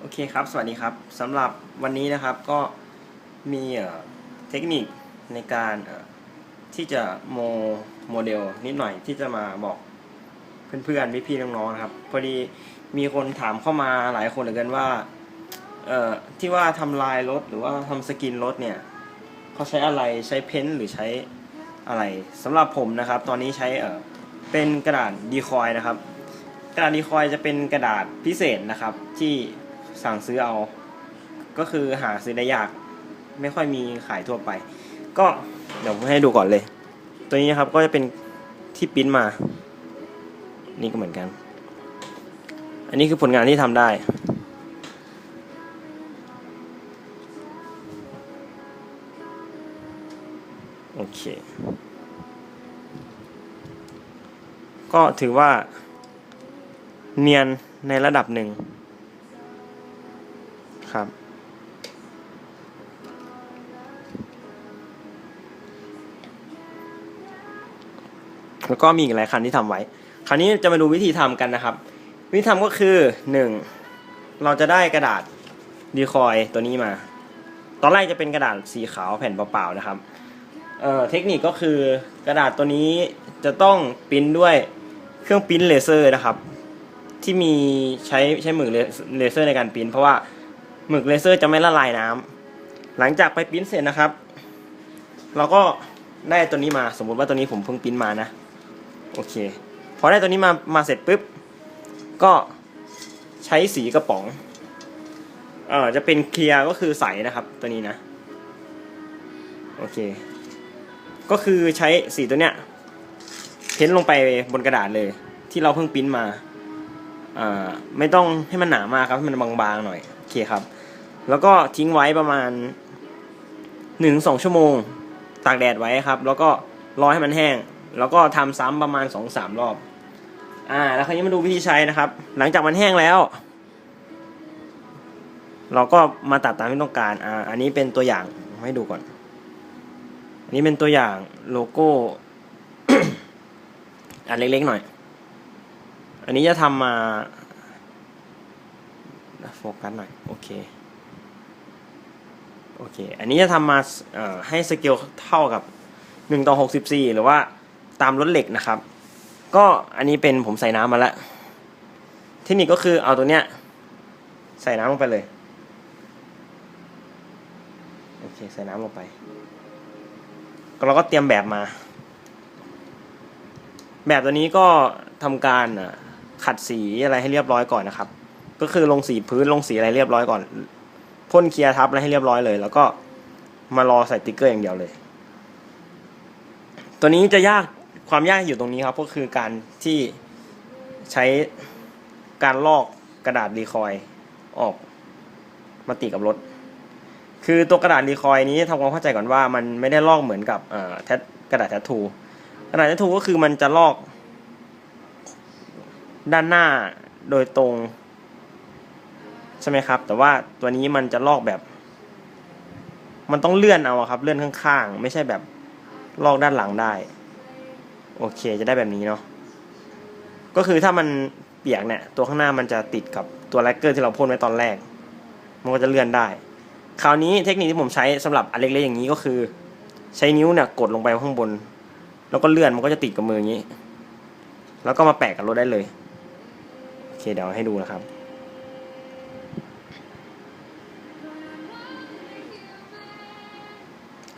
โอเคครับ สวัสดีครับสำหรับวันนี้นะครับก็มีเทคนิคในการที่จะโมโมเดลนิดหน่อยที่จะมาบอกเพื่อนๆพี่ๆน้องๆนะครับ พอดีมีคนถามเข้ามาหลายคนเหลือเกินว่าเอ่อที่ว่าทำลายรถหรือว่าทำสกินรถเนี่ยเขาใช้อะไรใช้เพ้นท์หรือใช้อะไรสำหรับผมนะครับ ตอนนี้ใช้เอ่อเป็นกระดาษดีคอยนะครับ กระดาษดีคอยจะเป็นกระดาษพิเศษนะครับที่ สั่งซื้อเอา ก็คือหาซื้อได้ยาก ไม่ค่อยมีขายทั่วไป ก็เดี๋ยวผมให้ดูก่อนเลย ตัวนี้นะครับก็จะเป็นที่ปิ้นมา นี่ก็เหมือนกัน อันนี้คือผลงานที่ทำได้โอเค ก็ถือว่า เนียนในระดับหนึ่ง ครับ แล้วก็มีอีกหลายคันที่ทำไว้ คราวนี้จะมาดูวิธีทำกันนะครับ วิธีทำก็คือหนึ่งเราจะได้กระดาษดีคอยตัวนี้มา ตอนแรกจะเป็นกระดาษสีขาวแผ่นเปล่าๆนะครับเเทคนิคก็คือกระดาษตัวนี้จะต้องปริ้นด้วยเครื่องปริ้นเลเซอร์นะครับ ที่มีใช้ใช้มึกเลเซอร์ในการปริ้นเพราะว่า หมึกเลเซอร์จะไม่ละลายน้ำหลังจากไปปิ้นเสร็จนะครับ เราก็ได้ตัวนี้มาสมมุติว่าตัวนี้ผมเพิ่งปิ้นมานะ โอเค พอได้ตัวนี้มามาเสร็จปุ๊บ ก็ใช้สีกระป๋องเอ่อจะเป็นเคลียร์ก็คือใสนะครับ ตัวนี้นะ โอเค ก็คือใช้สีตัวเนี้ยเพ้นลงไปบนกระดาษเลย ที่เราเพิ่งปิ้นมาอ่าไม่ต้องให้มันหนามากครับให้มันบางๆหน่อย โอเคครับ แล้วก็ทิ้งไว้ประมาณหนึ่งสองชั่วโมง ตากแดดไว้ครับ แล้วก็รอให้มันแห้ง แล้วก็ทำซ้ำประมาณสองสามรอบ อ่า แล้วคราวนี้มาดูวิธีใช้นะครับ หลังจากมันแห้งแล้ว เราก็มาตัดตามที่ต้องการ อ่า อันนี้เป็นตัวอย่างให้ดูก่อน อันนี้เป็นตัวอย่างโลโก้อันเล็กๆหน่อย อันนี้จะทำมาโฟกัสหน่อย โอเค โอเค อันนี้จะทำมาให้สเกลเท่ากับ1ต่อ64 หรือว่าตามรถเหล็กนะครับ ก็อันนี้เป็นผมใส่น้ำมาแล้วเทคนิคก็คือเอาตัวเนี้ยใส่น้ำลงไปเลย โอเค ใส่น้ำลงไปเราก็เตรียมแบบมา แบบตัวนี้ก็ทำการขัดสีอะไรให้เรียบร้อยก่อนนะครับ ก็คือลงสีพื้นลงสีอะไรเรียบร้อยก่อน พ่นเคลียร์ทับอะไรให้เรียบร้อยเลย แล้วก็มารอใส่ติ๊กเกอร์อย่างเดียวเลย ตัวนี้จะยากความยากอยู่ตรงนี้ครับ ก็คือการที่ใช้การลอกกระดาษรีคอยล์ออกมาติดกับรถ คือตัวกระดาษรีคอยล์นี้ทำความเข้าใจก่อนว่ามันไม่ได้ลอกเหมือนกับแทกระดาษแททูกระดาษแททูก็คือมันจะลอกด้านหน้าโดยตรง ใช่ไหมครับ แต่ว่าตัวนี้มันจะลอกแบบ มันต้องเลื่อนเอาครับ เลื่อนข้างๆ ไม่ใช่แบบลอกด้านหลังได้ โอเคจะได้แบบนี้เนาะก็คือถ้ามันเปียกเนี่ย ตัวข้างหน้ามันจะติดกับตัวแลกเกอร์ที่เราพ่นไว้ตอนแรก มันก็จะเลื่อนได้ คราวนี้เทคนิคที่ผมใช้สำหรับอันเล็กๆอย่างนี้ก็คือ ใช้นิ้วเนี่ยกดลงไปข้างบน แล้วก็เลื่อนมันก็จะติดกับมืออย่างนี้ แล้วก็มาแปะกับรถได้เลย โอเคเดี๋ยวให้ดูนะครับ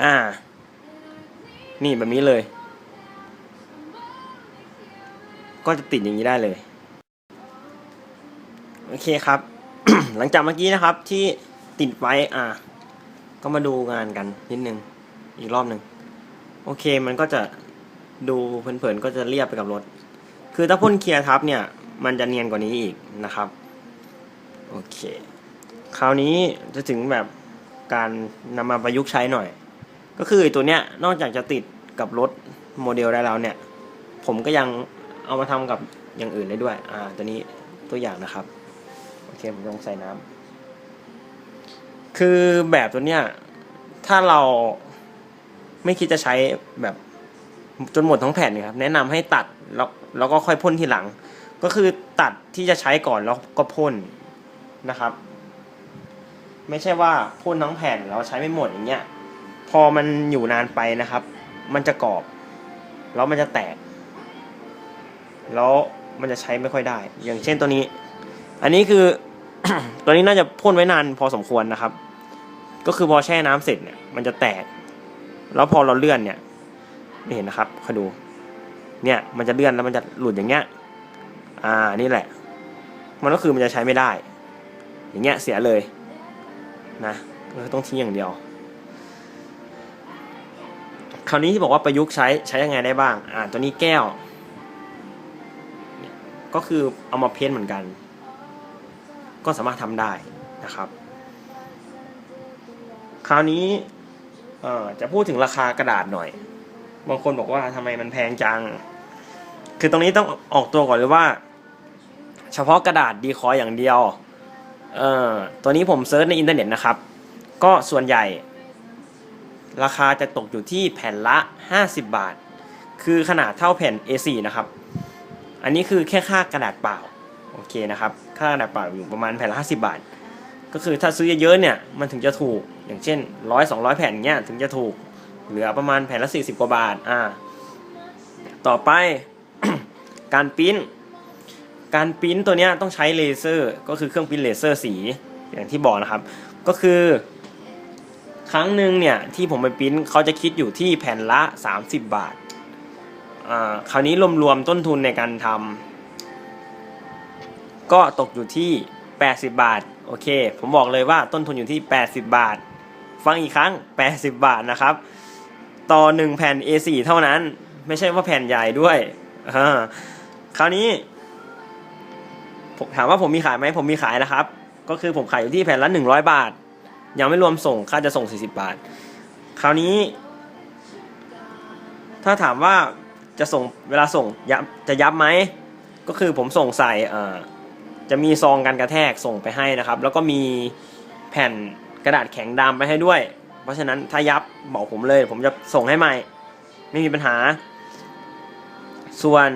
อ่า นี่แบบนี้เลย ก็จะติดอย่างนี้ได้เลย โอเคครับ หลังจากเมื่อกี้นะครับที่ติดไว้อ่า ก็มาดูงานกันนิดนึง อีกรอบหนึ่ง โอเคมันก็จะดูเพลินๆก็จะเรียบไปกับรถ คือถ้าพ่นเคลียร์ทับเนี่ย มันจะเนียนกว่านี้อีกนะครับ โอเค คราวนี้จะถึงแบบการนำมาประยุกต์ใช้หน่อย ก็คือตัวเนี้ยนอกจากจะติดกับรถโมเดลได้แล้วเนี่ย ผมก็ยังเอามาทำกับอย่างอื่นได้ด้วย อ่า ตัวนี้ตัวอย่างนะครับ โอเค ผมลองใส่น้ำคือแบบตัวเนี้ย ถ้าเราไม่คิดจะใช้แบบจนหมดทั้งแผ่นนี่ยครับ แนะนำให้ตัดแล้วแล้วก็ค่อยพ่นทีหลัง ก็คือตัดที่จะใช้ก่อนแล้วก็พ่นนะครับ ไม่ใช่ว่าพ่นทั้งแผ่นแล้วใช้ไม่หมดอย่างเงี้ย พอมันอยู่นานไปนะครับ มันจะกรอบ แล้วมันจะแตก แล้วมันจะใช้ไม่ค่อยได้ อย่างเช่นตัวนี้ อันนี้คือ ตัวนี้น่าจะพ่นไว้นานพอสมควรนะครับ ก็คือพอแช่น้ำเสร็จเนี่ย มันจะแตก แล้วพอเราเลื่อนเนี่ยเห็นนะครับคอยดู เนี่ย มันจะเลื่อนแล้วมันจะหลุดอย่างเงี้ย อ่า นี่แหละ มันก็คือมันจะใช้ไม่ได้ อย่างเงี้ยเสียเลย นะก็คือต้องทิ้งอย่างเดียว คราวนี้ที่บอกว่าประยุกต์ใช้ใช้ยังไงได้บ้าง อ่าตัวนี้แก้ว ก็คือเอามาเพ้นท์เหมือนกัน ก็สามารถทำได้นะครับ คราวนี้เอ่อจะพูดถึงราคากระดาษหน่อย บางคนบอกว่าทำไมมันแพงจัง คือตรงนี้ต้องออกตัวก่อนเลยว่า เฉพาะกระดาษดีคอยอย่างเดียว เอ่อตัวนี้ผมเซิร์ชในอินเทอร์เน็ตนะครับ ก็ส่วนใหญ่ ราคาจะตกอยู่ที่แผ่นละ 50 บาท คือขนาดเท่าแผ่น A4 นะครับ อันนี้คือแค่ค่ากระดาษเปล่า โอเคนะครับ ค่ากระดาษเปล่าอยู่ประมาณแผ่นละ 50 บาท ก็คือถ้าซื้อเยอะๆเนี่ย มันถึงจะถูก อย่างเช่น 100 200 แผ่นเนี้ยถึงจะถูก เหลือประมาณแผ่นละ 40 กว่าบาท อ่า ต่อไป การปิ้น การปิ้นตัวเนี้ยต้องใช้เลเซอร์ ก็คือเครื่องปิ้นเลเซอร์สี อย่างที่บอกนะครับ ก็คือ ครั้งหนึ่งเนี่ยที่ผมไปปริ้นเขาจะคิดอยู่ที่แผ่นละ 30 บาทอ่าคราวนี้รวมๆต้นทุนในการทำก็ตกอยู่ที่ 80 บาท โอเค ผมบอกเลยว่าต้นทุนอยู่ที่ 80 บาท ฟังอีกครั้ง 80 บาทนะครับ ต่อ 1 แผ่น A4 เท่านั้น ไม่ใช่ว่าแผ่นใหญ่ด้วย คราวนี้ถามว่าผมมีขายไหมผมมีขายนะครับ ก็คือผมขายอยู่ที่แผ่นละ 100 บาท ยังไม่รวมส่งค่าจะส่ง 40 บาท คราวนี้ ถ้าถามว่าจะส่งเวลาส่งยับจะยับไหม ก็คือผมส่งใส่เอ่อจะมีซองกันกระแทกส่งไปให้นะครับ แล้วก็มีแผ่นกระดาษแข็งดำไปให้ด้วย เพราะฉะนั้นถ้ายับบอกผมเลย ผมจะส่งให้ใหม่ ไม่มีปัญหา ส่วน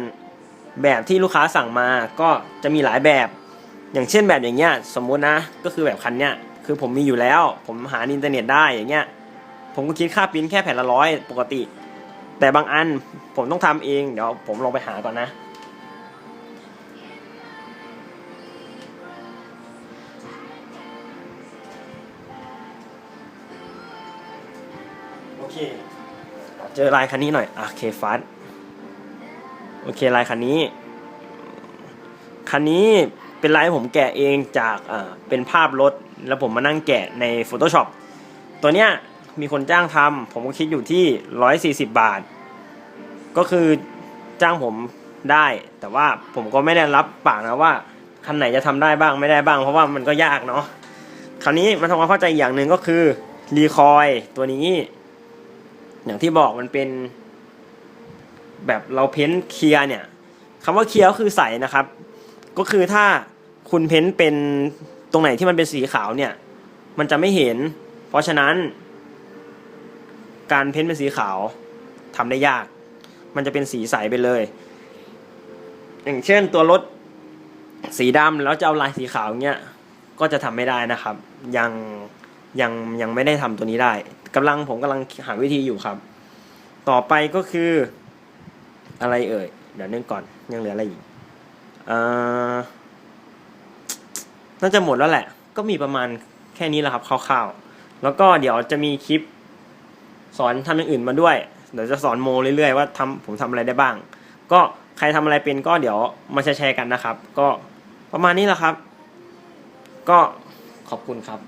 แบบที่ลูกค้าสั่งมาก็จะมีหลายแบบ อย่างเช่นแบบอย่างเงี้ยสมมุตินะก็คือแบบคันเนี้ย คือผมมีอยู่แล้ว ผมหาในอินเทอร์เน็ตได้อย่างเงี้ย ผมก็คิดค่าปริ้นแค่แผ่นละร้อยปกติ แต่บางอันผมต้องทำเอง เดี๋ยวผมลองไปหาก่อนนะโอเคเจอลายคันนี้หน่อยโอเคฟัสโอเคลายคันนี้ คันนี้ เป็นลายผมแกะเองจากเป็นภาพรถ แล้วผมมานั่งแกะใน Photoshop ตัวเนี้ยมีคนจ้างทำผมก็คิดอยู่ที่ 140 บาท ก็คือจ้างผมได้ แต่ว่าผมก็ไม่ได้รับปากนะว่าคันไหนจะทำได้บ้างไม่ได้บ้าง เพราะว่ามันก็ยากเนาะคราวนี้มันทำความเข้าใจอย่างหนึ่งก็คือรีคอยตัวนี้ อย่างที่บอกมันเป็น แบบเราเพ้นท์เคลียร์เนี่ยคำว่าเคลียร์ก็คือใสนะครับ ก็คือถ้าคุณเพ้นเป็นตรงไหนที่มันเป็นสีขาวเนี่ย มันจะไม่เห็น เพราะฉะนั้น การเพ้นเป็นสีขาวทำได้ยาก มันจะเป็นสีใสไปเลย อย่างเช่นตัวรถสีดำแล้วจะเอาลายสีขาวเงี้ยก็จะทำไม่ได้นะครับ ยังยังยังไม่ได้ทำตัวนี้ได้กำลังผมกำลังหาวิธีอยู่ครับ ต่อไปก็คืออะไรเอ่ย เดี๋ยวนึกก่อนยังเหลืออะไรอีก น่าจะหมดแล้วแหละ ก็มีประมาณแค่นี้แหละครับคร่าวๆ แล้วก็เดี๋ยวจะมีคลิป สอนทำอย่างอื่นมาด้วย เดี๋ยวจะสอนโมเรื่อยๆว่าทำผมทำอะไรได้บ้าง ก็ใครทำอะไรเป็นก็เดี๋ยวมาแชร์กันนะครับ ก็ประมาณนี้แหละครับ ก็ขอบคุณครับ